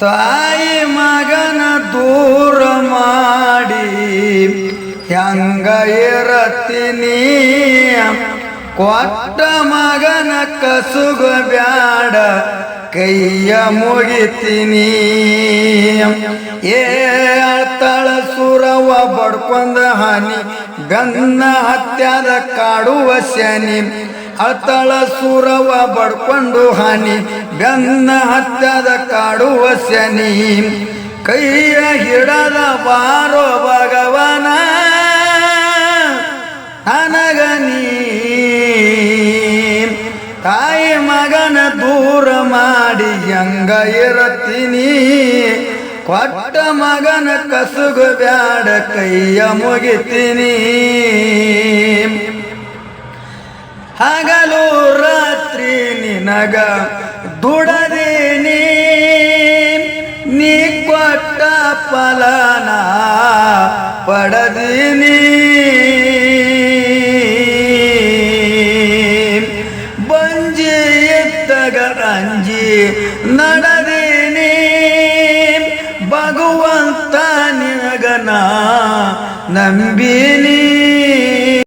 ತಾಯಿ ಮಗನ ದೂರ ಮಾಡಿ ಹೆಂಗ ಇರತ್ತೀನಿ ಕೊಟ್ಟ ಮಗನ ಕಸುಗ ಬ್ಯಾಡ, ಕೈಯ ಮುಗಿತೀನಿ ಏ ಅಳ್ತಾಳ ಸುರವ ಬಡ್ಕೊಂದ ಹಾನಿ ಬೆನ್ನ ಹತ್ಯಾದ ಕಾಡುವ ಶನಿ. ಅಳ್ತಾಳ ಸುರವ ಬಡ್ಕೊಂಡು ಹಾನಿ, ಬೆನ್ನ ಹತ್ತದ ಕಾಡುವ ಶನಿ. ಕೈಯ ಹಿಡದ ಬಾರೋ ಭಗವನ ಅನಗನಿ ತಾಯಿ ಮಗನ ದೂರ ಮಾಡಿ ಹೆಂಗ ಇರತ್ತೀನಿ? ಕೊಟ್ಟ ಮಗನ ಕಸುಗು ಬ್ಯಾಡ, ಕೈಯ ಮುಗಿತೀನಿ. ಹಗಲು ರಾತ್ರಿ ನಿನಗ ದುಡದೆ ನೀ ಕೊಟ್ಟ ಫಲನ ಪಡದೀನಿ. ಬಂಜಿ ಎತ್ತಗ ರಂಜಿ ನಡೆದೀನಿ. ಭಗವಂತ ನಿನಗನ ನಂಬಿನಿ.